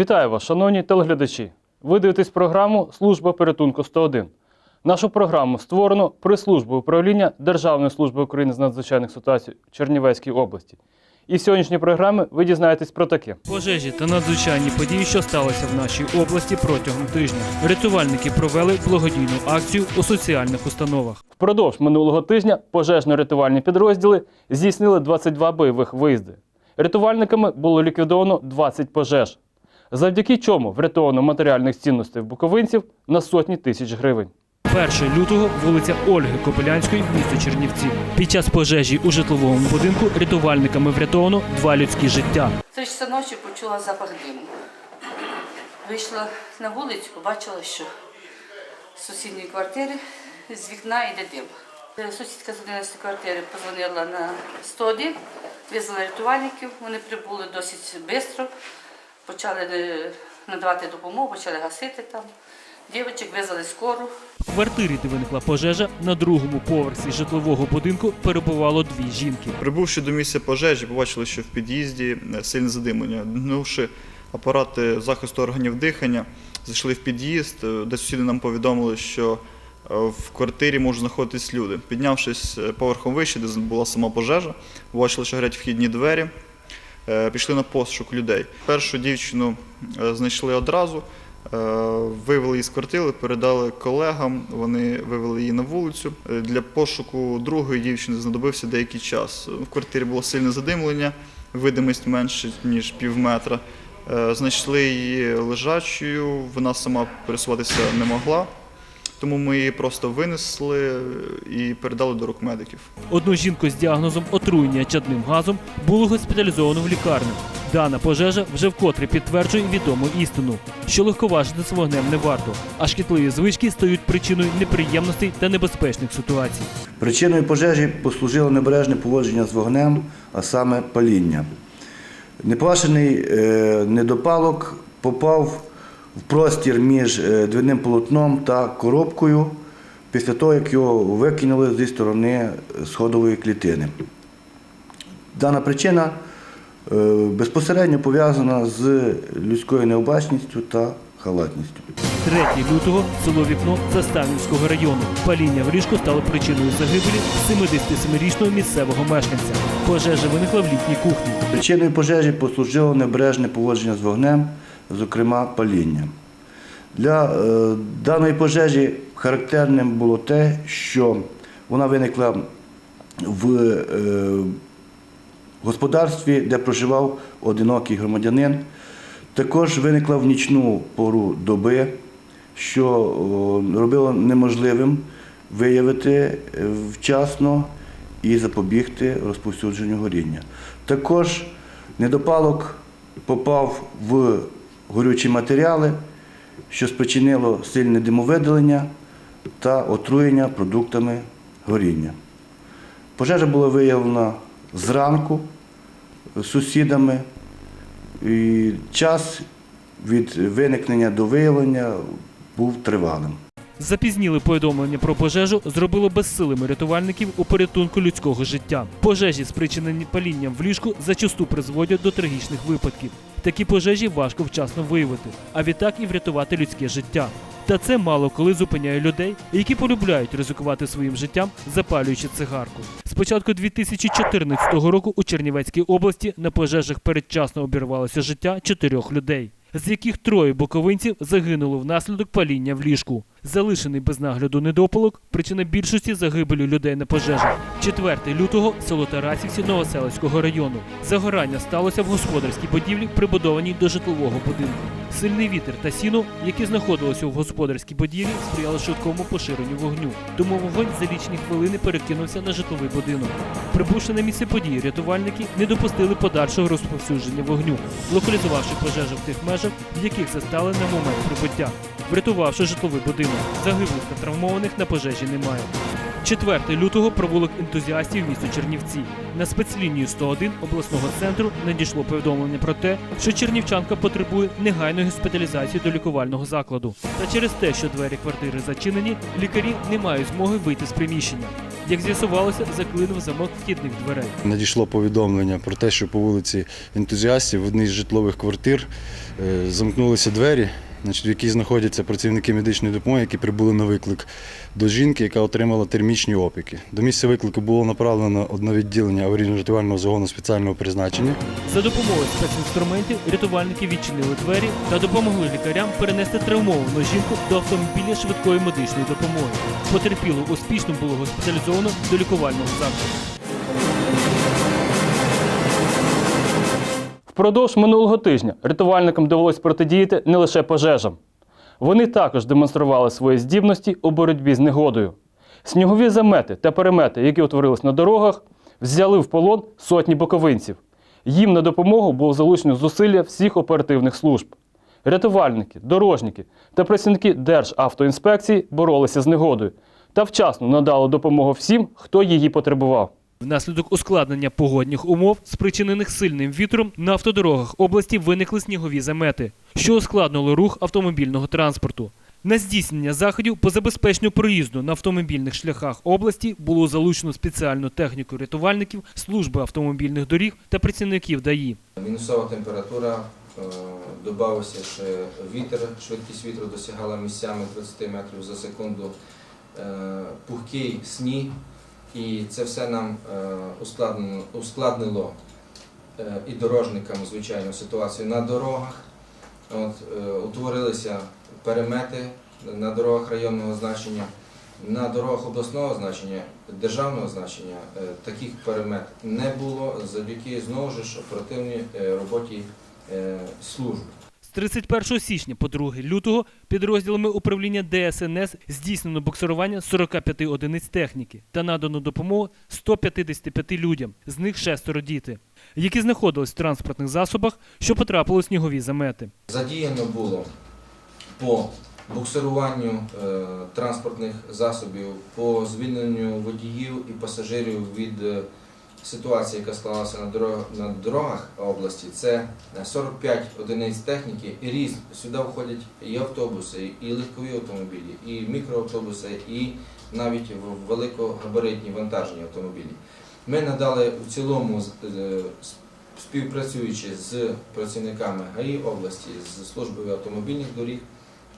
Вітаю вас, шановні телеглядачі. Ви дивитесь програму Служба порятунку 101. Нашу програму створено при службі управління Державної служби України з надзвичайних ситуацій в Чернівецькій області. І в сьогоднішній програмі ви дізнаєтесь про таке: пожежі та надзвичайні події, що сталися в нашій області протягом тижня. Рятувальники провели благодійну акцію у соціальних установах. Впродовж минулого тижня пожежно-рятувальні підрозділи здійснили 22 бойових виїзди. Рятувальниками було ліквідовано 20 пожеж, завдяки чому врятовано матеріальних цінностей в буковинців на сотні тисяч гривень. 1 лютого вулиця Ольги Копилянської, місто Чернівці. Під час пожежі у житловому будинку рятувальниками врятовано два людські життя. Три часа ночі почула запах диму. Вийшла на вулицю, побачила, що з сусідньої квартири з вікна йде дим. Сусідка з 11 квартири позвонила на 101, визвала рятувальників, вони прибули досить швидко, почали е, надавати допомогу, почали гасити там. Дівчик визвали скору. В квартирі, де виникла пожежа, на другому поверсі житлового будинку перебувало дві жінки. Прибувши до місця пожежі, побачили, що в під'їзді е, сильне задимлення. Днувши апарати захисту органів дихання, зайшли в під'їзд, е, де сусіди нам повідомили, що в квартирі можуть знаходитись люди. Піднявшись поверхом вище, де була сама пожежа, побачили, що горять вхідні двері. Е, Пішли на пошук людей. Першу дівчину е, знайшли одразу, е, вивели її з квартири, передали колегам. Вони вивели її на вулицю. Для пошуку другої дівчини знадобився деякий час. В квартирі було сильне задимлення, видимість менше ніж пів метра. Знайшли її лежачою, вона сама пересуватися не могла. Тому ми її просто винесли і передали до рук медиків. Одну жінку з діагнозом отруєння чадним газом було госпіталізовано в лікарню. Дана пожежа вже вкотре підтверджує відому істину, що легковажити з вогнем не варто, а шкідливі звички стають причиною неприємностей та небезпечних ситуацій. Причиною пожежі послужило небережне поводження з вогнем, а саме паління. Непогашений е, недопалок попав в простір між е, полотном та коробкою після того, як його викинули зі сторони сходової клітини. Дана причина е, безпосередньо пов'язана з людською необачністю та халатністю. 3 лютого село Вікно Заставнівського району. Паління в ліжку стало причиною загибелі 77-річного місцевого мешканця. Пожежа виникла в літній кухні. Причиною пожежі послужило небережне поводження з вогнем, зокрема паління. Для е, даної пожежі характерним було те, що вона виникла в е, господарстві, де проживав одинокий громадянин. Також виникла в нічну пору доби, що робило неможливим виявити е, вчасно і запобігти розповсюдженню горіння. Також недопалок попав в горючі матеріали, що спричинило сильне димовидалення та отруєння продуктами горіння. Пожежа була виявлена зранку сусідами. І час від виникнення до виявлення був тривалим. Запізніли повідомлення про пожежу зробило безсилими рятувальників у порятунку людського життя. Пожежі, спричинені палінням в ліжку, зачасту призводять до трагічних випадків. Такі пожежі важко вчасно виявити, а відтак і врятувати людське життя. Та це мало коли зупиняє людей, які полюбляють ризикувати своїм життям, запалюючи цигарку. З початку 2014 року у Чернівецькій області на пожежах передчасно обірвалося життя чотирьох людей, з яких троє боковинців загинули внаслідок паління в ліжку. Залишений без нагляду недопалок – причина більшості загибелі людей на пожежах. 4 лютого село Тарасівці Новоселицького району. Загорання сталося в господарській будівлі, прибудованій до житлового будинку. Сильний вітер та сіно, які знаходилися в господарській будівлі, сприяли швидкому поширенню вогню. Тому вогонь за лічні хвилини перекинувся на житловий будинок. Прибувши на місце події, рятувальники не допустили подальшого розповсюдження вогню, локалізувавши пожежу в тих межах, в яких застали на момент прибуття, врятувавши житловий будинок. Загиблих та травмованих на пожежі немає. 4 лютого провулок ентузіастів місто Чернівці. На спецлінію 101 обласного центру надійшло повідомлення про те, що чернівчанка потребує негайної госпіталізації до лікувального закладу. Та через те, що двері квартири зачинені, лікарі не мають змоги вийти з приміщення. Як з'ясувалося, заклинив замок вхідних дверей. Надійшло повідомлення про те, що по вулиці ентузіастів в одній з житлових квартир е, замкнулися двері, значить, в яких знаходяться працівники медичної допомоги, які прибули на виклик до жінки, яка отримала термічні опіки. До місця виклику було направлено одне відділення аварійно-рятувального загону спеціального призначення. За допомогою спецінструментів рятувальники відчинили двері та допомогли лікарям перенести травмовану жінку до автомобіля швидкої медичної допомоги. Потерпілу успішно було госпіталізовано до лікувального закладу. Впродовж минулого тижня рятувальникам довелось протидіяти не лише пожежам. Вони також демонстрували свої здібності у боротьбі з негодою. Снігові замети та перемети, які утворились на дорогах, взяли в полон сотні боковинців. Їм на допомогу було залучено зусилля всіх оперативних служб. Рятувальники, дорожники та працівники Державтоінспекції боролися з негодою та вчасно надали допомогу всім, хто її потребував. Внаслідок ускладнення погодних умов, спричинених сильним вітром, на автодорогах області виникли снігові замети, що ускладнило рух автомобільного транспорту. На здійснення заходів по забезпеченню проїзду на автомобільних шляхах області було залучено спеціальну техніку рятувальників, служби автомобільних доріг та працівників ДАІ. Мінусова температура, е, додався ще вітер, швидкість вітру досягала місцями 30 метрів за секунду, е, пухкий сніг, і це все нам е, ускладнило, е, і дорожникам, звичайно, ситуацію на дорогах. От, е, утворилися перемети на дорогах районного значення. На дорогах обласного значення, державного значення таких перемет не було завдяки знову ж оперативній роботі е, служб. З 31 січня по 2 лютого підрозділами управління ДСНС здійснено буксирування 45 одиниць техніки та надано допомогу 155 людям, з них шестеро діти, які знаходились в транспортних засобах, що потрапили у снігові замети. Задіяно було по буксируванню е, транспортних засобів, по звільненню водіїв і пасажирів від ситуації, яка склалася на дорогах, на дорогах області. Це е, 45 одиниць техніки і різ. Сюди входять і автобуси, і легкові автомобілі, і мікроавтобуси, і навіть великогабаритні вантажні автомобілі. Ми надали в цілому е, співпрацюючи з працівниками ГАІ області, з службою автомобільних доріг,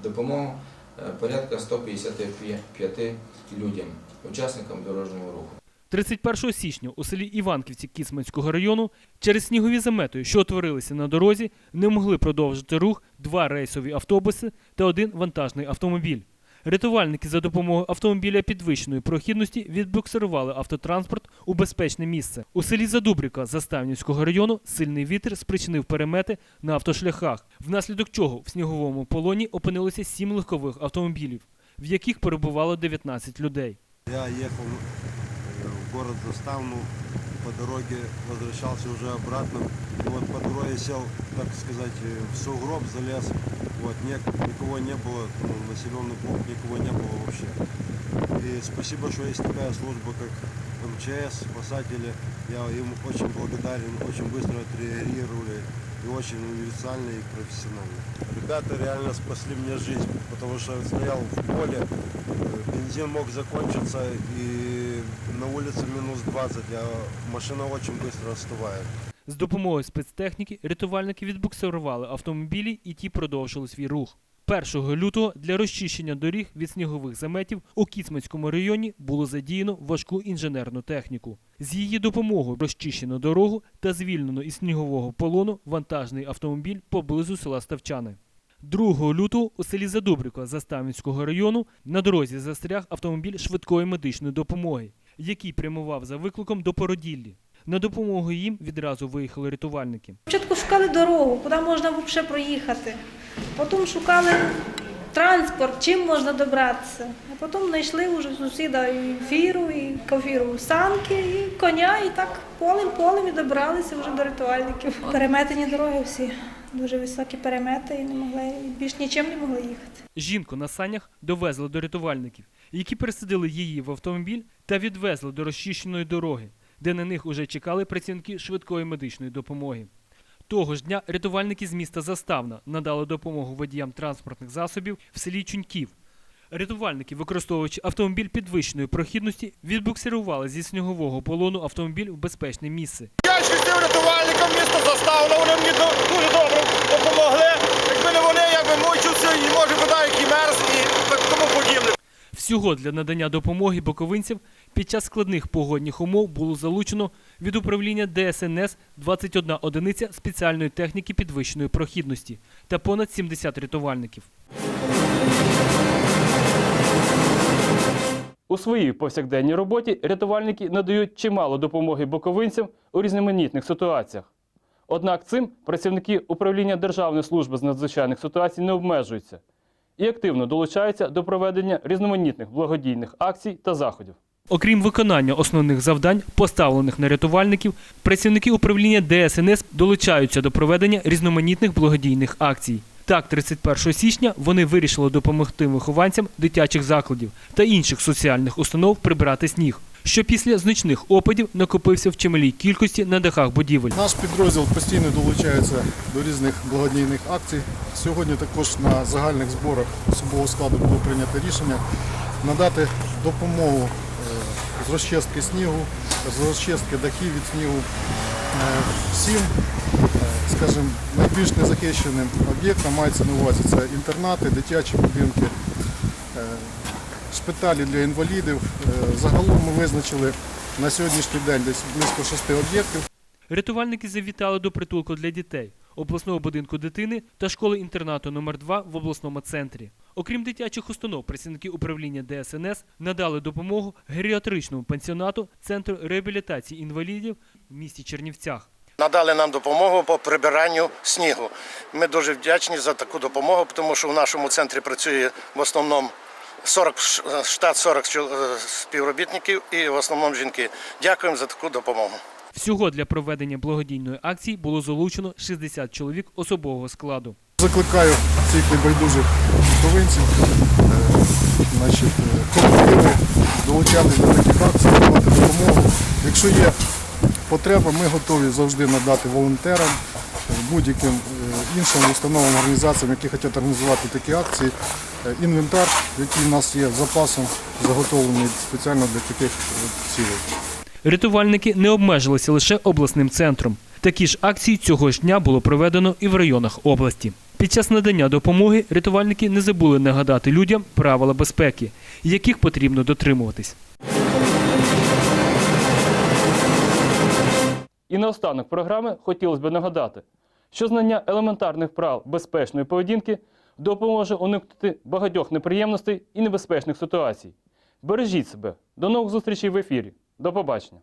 допомогу е, порядка 155 людям, учасникам дорожнього руху. 31 січня у селі Іванківці Кіцманського району через снігові замети, що утворилися на дорозі, не могли продовжити рух два рейсові автобуси та один вантажний автомобіль. Рятувальники за допомогою автомобіля підвищеної прохідності відбуксирували автотранспорт у безпечне місце. У селі Задубрівка Заставнівського району сильний вітер спричинив перемети на автошляхах, внаслідок чого в сніговому полоні опинилося сім легкових автомобілів, в яких перебувало 19 людей. Я ехал э, в город Заставну, по дороге возвращался уже обратно. И вот по дороге сел, так сказать, в сугроб, залез. Вот, никого не было, ну, населенный пункт, никого не было вообще. И спасибо, что есть такая служба, как МЧС, спасатели. Я им очень благодарен, очень быстро отреагировали и очень универсально и профессионально. Ребята реально спасли мне жизнь, потому что стоял в поле, э, бензин мог закончиться и на улице минус 20, а машина очень быстро остывает. З допомогою спецтехніки рятувальники відбуксирували автомобілі і ті продовжили свій рух. 1 лютого для розчищення доріг від снігових заметів у Кіцманському районі було задіяно важку інженерну техніку. З її допомогою розчищено дорогу та звільнено із снігового полону вантажний автомобіль поблизу села Ставчани. 2 лютого у селі Задубрівка Заставницького району на дорозі застряг автомобіль швидкої медичної допомоги, який прямував за викликом до Породіллі. На допомогу їм відразу виїхали рятувальники. Спочатку шукали дорогу, куди можна взагалі проїхати. Потім шукали транспорт, чим можна добратися. А потім знайшли вже сусіда і фіру, і кофіру санки, і коня, і так полем-полем і добралися вже до рятувальників. Переметені дороги всі, дуже високі перемети і не могли, більш нічим не могли їхати. Жінку на санях довезли до рятувальників, які пересадили її в автомобіль та відвезли до розчищеної дороги, де на них уже чекали працівники швидкої медичної допомоги. Того ж дня рятувальники з міста Заставна надали допомогу водіям транспортних засобів в селі Чуньків. Рятувальники, використовуючи автомобіль підвищеної прохідності, відбуксирували зі снігового полону автомобіль в безпечне місце. Я щастив рятувальникам міста Заставна, вони мені дуже добре допомогли. Якби не вони, я би мучився і може бодай який мерз і тому подібне. Всього для надання допомоги боковинців під час складних погодних умов було залучено від управління ДСНС 21 одиниця спеціальної техніки підвищеної прохідності та понад 70 рятувальників. У своїй повсякденній роботі рятувальники надають чимало допомоги боковинцям у різноманітних ситуаціях. Однак цим працівники управління Державної служби з надзвичайних ситуацій не обмежуються і активно долучаються до проведення різноманітних благодійних акцій та заходів. Окрім виконання основних завдань, поставлених на рятувальників, працівники управління ДСНС долучаються до проведення різноманітних благодійних акцій. Так, 31 січня вони вирішили допомогти вихованцям дитячих закладів та інших соціальних установ прибирати сніг, що після значних опадів накопився в чималій кількості на дахах будівель. Наш підрозділ постійно долучається до різних благодійних акцій. Сьогодні також на загальних зборах особового складу було прийнято рішення надати допомогу е, з розчистки снігу, з розчистки дахів від снігу е, всім, е, скажімо, найбільш незахищеним об'єктам мається на увазі це інтернати, дитячі будинки, шпиталі для інвалідів. Е, Загалом ми визначили на сьогоднішній день десь близько шести об'єктів. Рятувальники завітали до притулку для дітей, обласного будинку дитини та школи-інтернату номер 2 в обласному центрі. Окрім дитячих установ, працівники управління ДСНС надали допомогу геріатричному пансіонату Центру реабілітації інвалідів в місті Чернівцях. Надали нам допомогу по прибиранню снігу. Ми дуже вдячні за таку допомогу, тому що в нашому центрі працює в основному 40, штат 40 чол- е, співробітників і в основному жінки. Дякуємо за таку допомогу. Всього для проведення благодійної акції було залучено 60 чоловік особового складу. Закликаю всіх небайдужих провинців, е, значить, е, колективи долучатися до таких акцій, давати допомогу. Якщо є потреба, ми готові завжди надати волонтерам, будь-яким іншим установам, організаціям, які хочуть організувати такі акції. Е, Інвентар, який у нас є запасом, заготовлений спеціально для таких е, цілей. Рятувальники не обмежилися лише обласним центром. Такі ж акції цього ж дня було проведено і в районах області. Під час надання допомоги рятувальники не забули нагадати людям правила безпеки, яких потрібно дотримуватись. І наостанок програми хотілося б нагадати, що знання елементарних прав безпечної поведінки допоможе уникнути багатьох неприємностей і небезпечних ситуацій. Бережіть себе. До нових зустрічей в ефірі. До побачення.